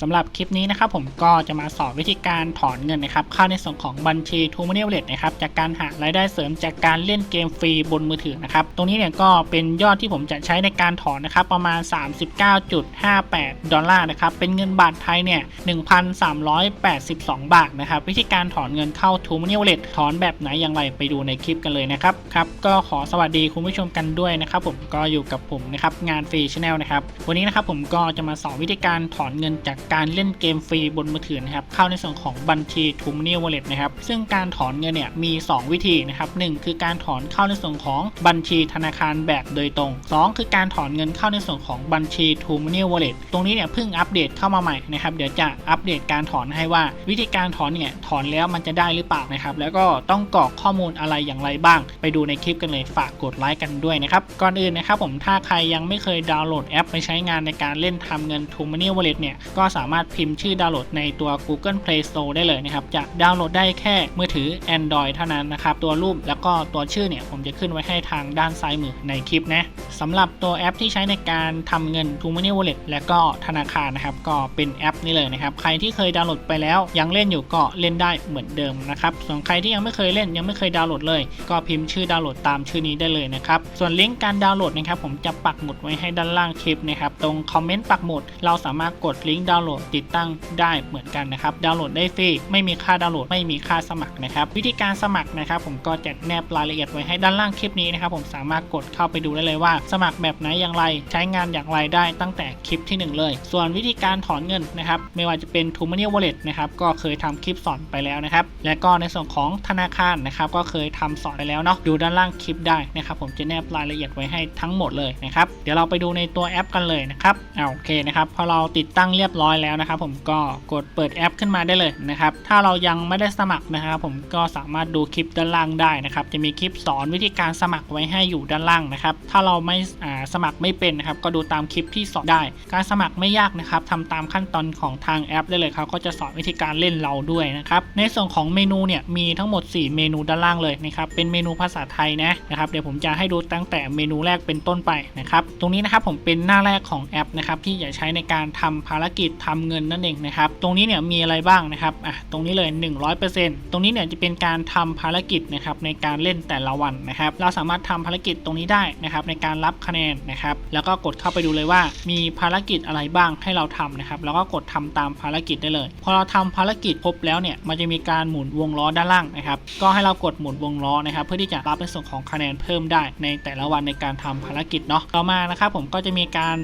สำหรับคลิปนี้นะครับผมก็จะมาสอนวิธีการถอนเงินนะครับเข้าในส่วนของบัญชี t ูม Money Wallet นะครับจากการหารายได้เสริมจากการเล่นเกมฟรีบนมือถือนะครับตรงนี้เนี่ยก็เป็นยอดที่ผมจะใช้ในการถอนนะครับประมาณ 39.58 ดอลลาร์นะครับเป็นเงินบาทไทยเนี่ย1,382 บาทนะครับวิธีการถอนเงินเข้า t ูม Money Wallet ถอนแบบไหนอย่างไรไปดูในคลิปกันเลยนะครับครับก็ขอสวัสดีคุณผู้ชมกันด้วยนะครับผมก็อยู่กับผมนะครับงานฟรีชแนลนะครับวันนี้นะครับผมก็จะมาสอนวิธีการถอนเงินจากการเล่นเกมฟรีบนมือถือนะครับเข้าในส่วนของบัญชี t ูม Money Wallet นะครับซึ่งการถอนเงินเนี่ยมี 2 วิธีนะครับหนึ่งคือการถอนเข้าในส่วนของบัญชีธนาคารแบบโดยตรง 2 คือการถอนเงินเข้าในส่วนของบัญชี t ูม Money Wallet ตรงนี้เนี่ยเพิ่งอัปเดตเข้ามาใหม่นะครับเดี๋ยวจะอัปเดตการถอนให้ว่า วิธีการถอนเนี่ยถอนแล้วมันจะได้หรือเปล่านะครับแล้วก็ต้องกรอกข้อมูลอะไรอย่างไรบ้าง ไปดูในคลิปกันเลยฝากกดไลค์กันด้วยนะครับก่อนอื่นนะครับผมถ้าใครยังไม่เคยดาวน์โหลดแอปไปใช้งานในการเล่นทำเงิน t ูม Money Wallet เนี่ยก็สาามารถพิมพ์ชื่อดาวน์โหลดในตัว Google Play Store ได้เลยนะครับ จะดาวน์โหลดได้แค่มือถือ Android เท่านั้นนะครับ ตัวรูปแล้วก็ตัวชื่อเนี่ย ผมจะขึ้นไว้ให้ทางด้านซ้ายมือในคลิปนะสำหรับตัวแอปที่ใช้ในการทำเงิน t ูม Money Wallet และก็ธนาคารนะครับ ก็เป็นแอปนี้เลยนะครับ ใครที่เคยดาวน์โหลดไปแล้วยังเล่นอยู่ก็เล่นได้เหมือนเดิมนะครับ ส่วนใครที่ยังไม่เคยเล่นยังไม่เคยดาวน์โหลดเลย ก็พิมพ์ชื่อดาวน์โหลดตามชื่อนี้ได้เลยนะครับ ส่วนลิงก์การดาวน์โหลดนะครับผมจะปักหมุดไว้ให้ด้านล่างคลิปนะครับ ตรงคอมเมนต์ปักหมุดเราสามารถกดลิงก์ดาวน์โหลดติดตั้งได้เหมือนกันนะครับ ดาวน์โหลดได้ฟรี ไม่มีค่าดาวน์โหลด ไม่มีค่าสมัครนะครับ วิธีการสมัครนะครับ ผมก็จะแนบรายละเอียดไว้ให้ด้านล่างคลิปนี้นะครับ ผมสามารถกดเข้าไปดูได้เลยว่า สมัครแบบไหนอย่างไร ใช้งานอย่างไรได้ตั้งแต่คลิปที่หนึ่งเลย ส่วนวิธีการถอนเงินนะครับ ไม่ว่าจะเป็น t ูม Money Wallet นะครับ ก็เคยทำคลิปสอนไปแล้วนะครับ และก็ในส่วนของธนาคารนะครับ ก็เคยทำสอนไปแล้วเนาะ ดูด้านล่างคลิปได้นะครับ ผมจะแนบรายละเอียดไว้ให้ทั้งหมดเลยนะครับ เดี๋ยวเราไปดูในตัวแอปกันเลยนะครับเอาโอเคนะครับ พอเราติดตั้งเรียบร้อยแล้วนะครับผมก็กดเปิดแอปขึ้นมาได้เลยนะครับถ้าเรายังไม่ได้สมัครนะครับผมก็สามารถดูคลิปด้านล่างได้นะครับจะมีคลิปสอนวิธีการสมัครไว้ให้อยู่ด้านล่างนะครับถ้าเราไม่สมัครไม่เป็นนะครับก็ดูตามคลิปที่สอนได้ การสมัครไม่ยากนะครับทำตามขั้นตอนของทางแอปได้เลยเขาก็จะสอนวิธีการเล่นเราด้วยนะครับในส่วนของเมนูเนี่ยมีทั้งหมด 4 เมนูด้านล่างเลยนะครับเป็นเมนูภาษาไทยนะนะครับเดี๋ยวผมจะให้ดูตั้งแต่เมนูแรกเป็นต้นไปนะครับตรงนี้นะครับผมเป็นหน้าแรกของแอปนะครับที่จะใช้ในการทำภารกิจทำเงินนั่นเองนะครับ ตรงนี้เนี่ยมีอะไรบ้างนะครับอะตรงนี้เลย 100%ตรงนี้เนี่ยจะเป็นการทำภารกิจนะครับในการเล่นแต่ละวันนะครับ เราสามารถทำภารกิจตรงนี้ได้นะครับในการรับคะแนนนะครับ แล้วก็กดเข้าไปดูเลยว่า มีภารกิจอะไรบ้างให้เราทำนะครับ แล้วก็กดทำตามภารกิจได้เลย พอเราทำภารกิจครบแล้วเนี่ยมันจะมีการหมุนวงล้อด้านล่างนะครับ ก็ให้เรากดหมุนวงล้อนะครับ เพื่อที่จะรับในส่วนของคะแนนเพิ่มได้ในแต่ละวันในการทำภารกิจเนาะ ต่อมานะครับผมก็จะมีการ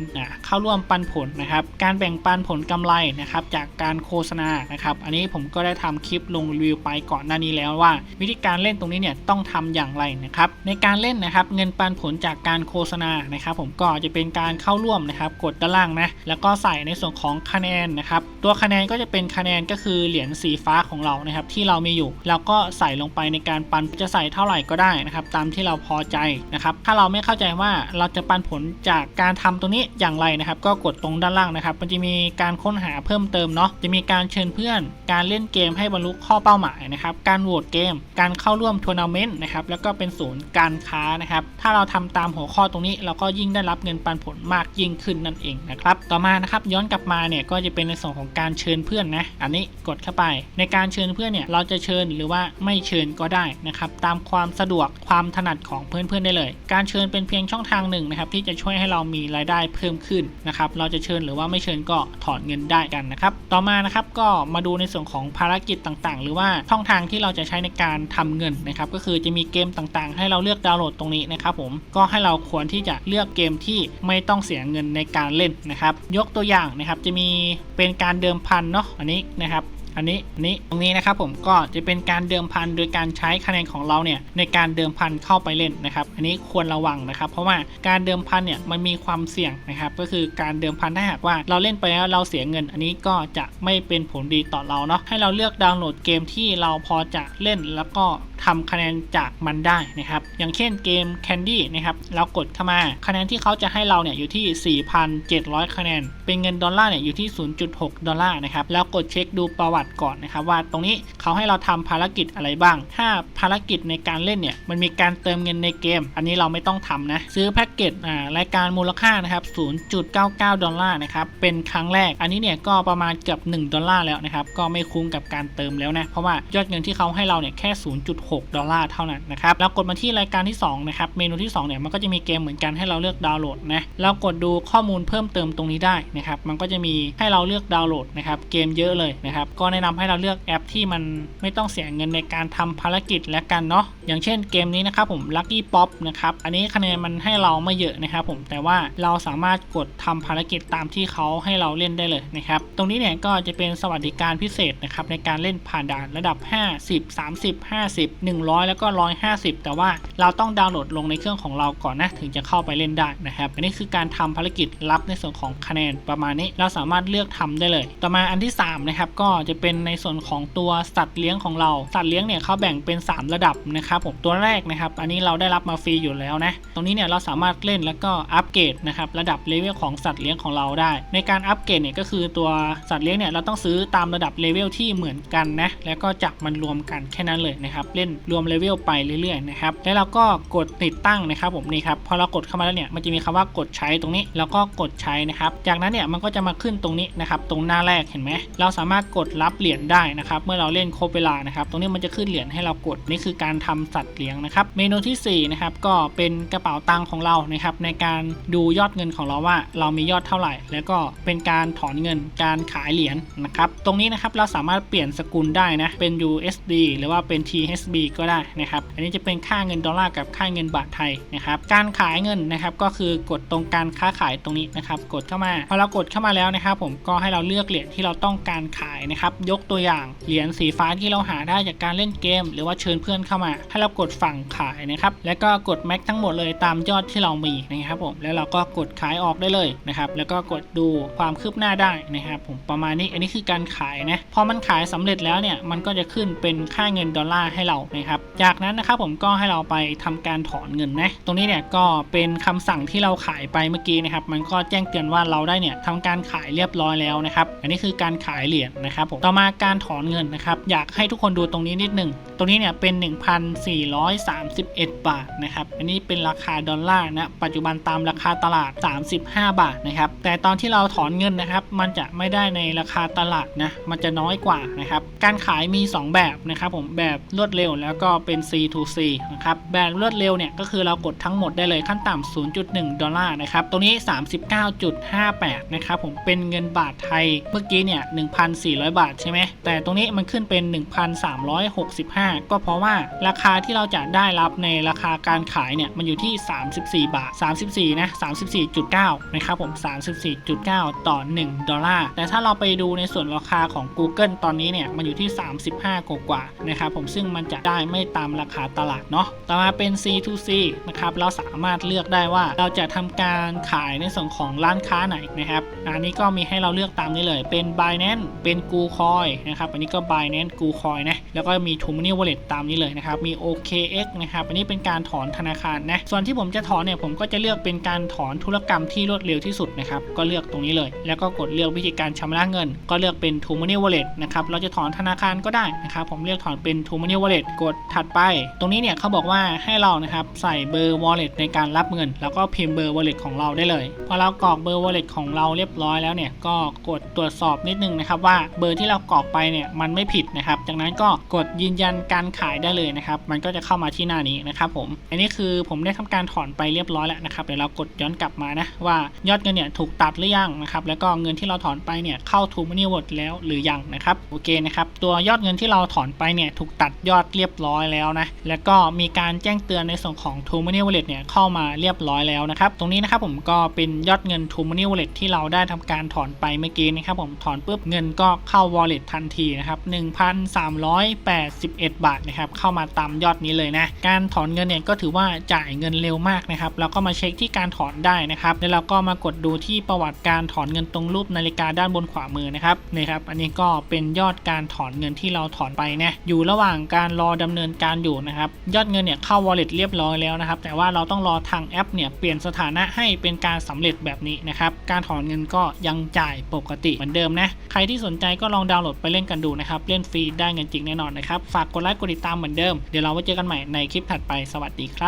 เข้าร่วมปันผลนะครับ การแบ่งปันผลกำไรนะครับจากการโฆษณานะครับอันนี้ผมก็ได้ทำคลิปลงรีวิวไปก่อนหน้านี้แล้วว่า วิธีการเล่นตรงนี้เนี่ยต้องทำอย่างไรนะครับในการเล่นนะครับเงินปันผลจากการโฆษณานะครับผมก็จะเป็นการเข้าร่วมนะครับกดด้านล่างนะแล้วก็ใส่ในส่วนของคะแนนนะครับตัวคะแนนก็จะเป็นคะแนนก็คือเหรียญสีฟ้าของเรานะครับที่เรามีอยู่แล้วก็ใส่ลงไปในการปันจะใส่เท่าไหร่ก็ได้นะครับตามที่เราพอใจนะครับถ้าเราไม่เข้าใจว่าเราจะปันผลจากการทำตรงนี้อย่างไรนะครับ ก็กดตรงด้านล่างนะครับมันจะมีการค้นหาเพิ่มเติมเนาะจะมีการเชิญเพื่อน การเล่นเกมให้บรรลุข้อเป้าหมายนะครับการโหวตเกม การเข้าร่วมทัวร์นาเมนต์นะครับแล้วก็เป็นศูนย์การค้านะครับถ้าเราทำตามหัวข้อตรงนี้ เราก็ยิ่งได้รับเงินปันผลมากยิ่งขึ้นนั่นเองนะครับต่อมานะครับย้อนกลับมาเนี่ยก็จะเป็นในส่วนของการเชิญเพื่อนนะอันนี้กดเข้าไป ในการเชิญเพื่อนเนี่ยเราจะเชิญหรือว่าไม่เชิญก็ได้นะครับตามความสะดวกความถนัดของเพื่อนๆได้เลย การเชิญเป็นเพียงช่องทางหนึ่งนะครับที่จะช่วยให้เรามีรายได้เพิ่มขึ้นนะครับเราจะเชิญหรือว่าไม่เชิญก็ถอนเงินได้กันนะครับ ต่อมานะครับก็มาดูในส่วนของภารกิจต่างๆ หรือว่าช่องทางที่เราจะใช้ในการทำเงินนะครับก็คือจะมีเกมต่างๆ ให้เราเลือกดาวน์โหลดตรงนี้นะครับผมก็ให้เราควรที่จะเลือกเกมที่ไม่ต้องเสียเงินในการเล่นนะครับ ยกตัวอย่างนะครับจะมีเป็นการเดิมพันเนาะอันนี้นะครับ อันนี้อันนี้ตรงนี้นะครับผมก็จะเป็นการเดิมพันโดยการใช้คะแนนของเราเนี่ยในการเดิมพันเข้าไปเล่นนะครับอันนี้ควรระวังนะครับ เพราะว่าการเดิมพันเนี่ยมันมีความเสี่ยงนะครับก็คือการเดิมพันถ้าหากว่าเราเล่นไปแล้วเราเสียเงิน อันนี้ก็จะไม่เป็นผลดีต่อเราเนาะให้เราเลือกดาวน์โหลดเกมที่เราพอจะเล่นแล้วก็ทำคะแนนจากมันได้นะครับ อย่างเช่นเกม Candy นะครับเรากดเข้ามาคะแนนที่เขาจะให้เราเนี่ยอยู่ที่ 4,700 คะแนน เป็นเงินดอลลาร์เนี่ยอยู่ที่ 0.6 ดอลลาร์นะครับแล้วกดเช็คดูประวัติก่อนนะครับ ว่าตรงนี้เขาให้เราทำภารกิจอะไรบ้าง ถ้าภารกิจในการเล่นเนี่ยมันมีการเติมเงินในเกม อันนี้เราไม่ต้องทำนะ ซื้อแพ็กเกจอ่ารายการมูลค่านะครับ 0.99 ดอลลาร์นะครับเป็นครั้งแรก อันนี้เนี่ยก็ประมาณเกือบ1ดอลลาร์แล้วนะครับก็ไม่คุ้มกับการเติมแล้วนะเพราะว่ายอดเงินที่เขาให้เราเนี่ยแค่ 0.6ดอลลาร์เท่านั้นนะครับแล้วกดมาที่รายการที่2นะครับเมนูที่2เนี่ยมันก็จะมีเกมเหมือนกันให้เราเลือกดาวน์โหลดนะแล้วกดดูข้อมูลเพิ่มเติมตรงนี้ได้นะครับมันก็จะมีให้เราเลือกดาวน์โหลดนะครับเกมเยอะเลยนะครับก็แนะนำให้เราเลือกแอปที่มันไม่ต้องเสียเงินในการทำภารกิจและกันเนาะอย่างเช่นเกมนี้นะครับผม Lucky Pop นะครับอันนี้คะแนนมันให้เราไม่เยอะนะครับผมแต่ว่าเราสามารถกดทำภารกิจตามที่เขาให้เราเล่นได้เลยนะครับตรงนี้เนี่ยก็จะเป็นสวัสดิการพิเศษนะครับในการเล่นผ่านด่านระดับ 50 30 50 100 แล้วก็ 150 แต่ว่าเราต้องดาวน์โหลดลงในเครื่องของเราก่อนนะถึงจะเข้าไปเล่นได้นะครับอันนี้คือการทำภารกิจรับในส่วนของคะแนนประมาณนี้เราสามารถเลือกทำได้เลย ต่อมาอันที่3นะครับก็จะเป็นในส่วนของตัวสัตว์เลี้ยงของเราสัตว์เลี้ยงเนี่ยเขาแบ่งเป็น 3 ระดับนะครับผมตัวแรกนะครับ อันนี้เราได้รับมาฟรีอยู่แล้วนะตรงนี้เนี่ยเราสามารถเล่นแล้วก็อัปเกรดนะครับระดับเลเวลของสัตว์เลี้ยงของเราได้ ในการอัปเกรดเนี่ยก็คือตัวสัตว์เลี้ยงเนี่ยเราต้องซื้อตามระดับเลเวลที่เหมือนกันนะแล้วก็จับมันรวมกันแค่นั้นเลยนะครับเล่นรวมเลเวลไปเรื่อยๆนะครับแล้วเราก็กดติดตั้งนะครับผมนี่ครับพอเรากดเข้ามาแล้วเนี่ยมันจะมีคำว่ากดใช้ตรงนี้แล้วก็กดใช้นะครับจากนั้นเนี่ยมันก็จะมาขึ้นตรงนี้นะครับตรงหน้าแรกเห็นไหมเราสามารถกดรับเหรียญได้นะครับเมื่อเราเล่นครบเวลานะครับตรงนี้มันจะขึ้นเหรียญให้เรากดนี่คือการทำสัตว์เลี้ยงนะครับเมนูที่สี่นะครับก็เป็นกระเป๋าตังค์ของเรานะครับในการดูยอดเงินของเราว่า เรามียอดเท่าไหร่ แล้วก็เป็นการถอนเงินการขายเหรียญนะครับตรงนี้นะครับเราสามารถเปลี่ยนสกุลได้นะเป็น USD หรือว่าเป็น THB ก็ได้นะครับ อันนี้จะเป็นค่าเงินดอลลาร์กับค่าเงินบาทไทยนะครับ การขายเงินนะครับก็คือกดตรงการค้าขายตรงนี้นะครับ กดเข้ามา พอเรากดเข้ามาแล้วนะครับ ผมก็ให้เราเลือกเหรียญที่เราต้องการขายนะครับ ยกตัวอย่างเหรียญสีฟ้าที่เราหาได้จากการเล่นเกม หรือว่าเชิญเพื่อนเข้ามา ให้เรากดฝั่งขายนะครับ แล้วก็กดแม็กทั้งหมดเลยตามยอดที่เรามีนะครับผม แล้วเราก็กดขายออกได้เลยนะครับ แล้วก็กดดูความคืบหน้าได้นะครับผม ประมาณนี้ อันนี้คือการขายนะ พอมันขายสำเร็จแล้วเนี่ย มันก็จะขึ้นเป็นค่าเงินดอลลาร์ให้เรานะครับ จากนั้นนะครับผมก็ให้เราไปทำการถอนเงินนะ ตรงนี้เนี่ยก็เป็นคำสั่งที่เราขายไปเมื่อกี้นะครับ มันก็แจ้งเตือนว่าเราได้เนี่ยทำการขายเรียบร้อยแล้วนะครับ อันนี้คือการขายเหรียญนะครับผมต่อมาการถอนเงินนะครับ อยากให้ทุกคนดูตรงนี้นิดหนึ่ง ตรงนี้เนี่ยเป็น 1,431 บาทนะครับ อันนี้เป็นราคาดอลลาร์นะ ปัจจุบันตามราคาตลาด 35 บาทนะครับ แต่ตอนที่เราถอนเงินนะครับ มันจะไม่ได้ในราคาตลาดนะ มันจะน้อยกว่านะครับ การขายมี 2 แบบนะครับผม แบบรวดเร็วแล้วก็เป็น C to C นะครับแบบรวดเร็วเนี่ยก็คือเรากดทั้งหมดได้เลยขั้นต่ำ 0.1 ดอลลาร์นะครับตรงนี้ 39.58 นะครับผมเป็นเงินบาทไทยเมื่อกี้เนี่ย 1,400 บาทใช่ไหมแต่ตรงนี้มันขึ้นเป็น 1,365 ก็เพราะว่าราคาที่เราจะได้รับในราคาการขายเนี่ยมันอยู่ที่ 34 บาท 34 นะ 34.9 นะครับผม 34.9 ต่อ 1 ดอลลาร์แต่ถ้าเราไปดูในส่วนราคาของ Google ตอนนี้เนี่ยมันอยู่ที่ 35 กว่ากว่าๆนะครับผมซึ่งมันจะได้ไม่ตามราคาตลาดเนาะต่อมาเป็น C to C นะครับเราสามารถเลือกได้ว่าเราจะทำการขายในส่วนของร้านค้าไหนนะครับอันนี้ก็มีให้เราเลือกตามนี้เลย เป็น Binance เป็น g o c o i นะครับอันนี้ก็ Binance g o c o i นะแล้วก็มี t o m o n y Wallet ตามนี้เลยนะครับมี OKX นะครับอันนี้เป็นการถอนธนาคารนะส่วนที่ผมจะถอนเนี่ยผมก็จะเลือกเป็นการถอนธุรกรรมที่รวดเร็วที่สุดนะครับก็เลือกตรงนี้เลย แล้วก็กดเลือกวิธีการชำระเงิน ก็เลือกเป็น t o m o n y Wallet นะครับเราจะถอนธนาคารก็ได้นะครับผมเลือกถอนเป็น t o m o n y Wallet กดถัดไป ตรงนี้เนี่ยเขาบอกว่าให้เรานะครับใส่เบอร์ wallet ในการรับเงิน แล้วก็พิมพ์เบอร์ wallet ของเราได้เลย พอเรากรอกเบอร์ wallet ของเราเรียบร้อยแล้วเนี่ยก็กดตรวจสอบนิดนึงนะครับว่าเบอร์ที่เรากรอกไปเนี่ยมันไม่ผิดนะครับจากนั้นก็กดยืนยันการขายได้เลยนะครับมันก็จะเข้ามาที่หน้านี้นะครับผมอันนี้คือผมได้ทำการถอนไปเรียบร้อยแล้วนะครับเดี๋ยวเรากดย้อนกลับมานะว่ายอดเงินเนี่ยถูกตัดหรือยังนะครับแล้วก็เงินที่เราถอนไปเนี่ยเข้า t o m o n y Wallet แล้วหรือยังนะครับโอเคนะครับตัวยอดเงินที่เราถอนไปเนี่ยถูกตัดยอดเรียบร้อยแล้วนะ แล้วก็มีการแจ้งเตือนในส่วนของ t o m o n y Wallet เนี่ยเข้ามาเรียบร้อยแล้วนะครับ ตรงนี้นะครับผมก็เป็นยอดเงิน t o m o n y Wallet ที่เราได้ทำการถอนไปเมื่อกี้นะครับผมถอนปุ๊บเงินก็เข้า Wallet ทันทีนะครับ1,381 บาทนะครับเข้ามาตามยอดนี้เลยนะ การถอนเงินเนี่ยก็ถือว่าจ่ายเงินเร็วมากนะครับแล้วก็มาเช็คที่การถอนได้นะครับแล้วเราก็มากดดูที่ประวัติการถอนเงินตรงรูปนาฬิกาด้านบนขวามือนะครับนี่ครับอันนี้ก็เป็นยอดการถอนเงินที่เราถอนไปนะอยู่ระหว่างการรออดำเนินการอยู่นะครับ ยอดเงินเนี่ยเข้า wallet เรียบร้อยแล้วนะครับ แต่ว่าเราต้องรอทางแอปเนี่ยเปลี่ยนสถานะให้เป็นการสำเร็จแบบนี้นะครับ การถอนเงินก็ยังจ่ายปกติเหมือนเดิมนะ ใครที่สนใจก็ลองดาวน์โหลดไปเล่นกันดูนะครับ เล่นฟรีได้เงินจริงแน่นอนนะครับ ฝากกดไลค์กดติดตามเหมือนเดิม เดี๋ยวเราไว้เจอกันใหม่ในคลิปถัดไป สวัสดีครับ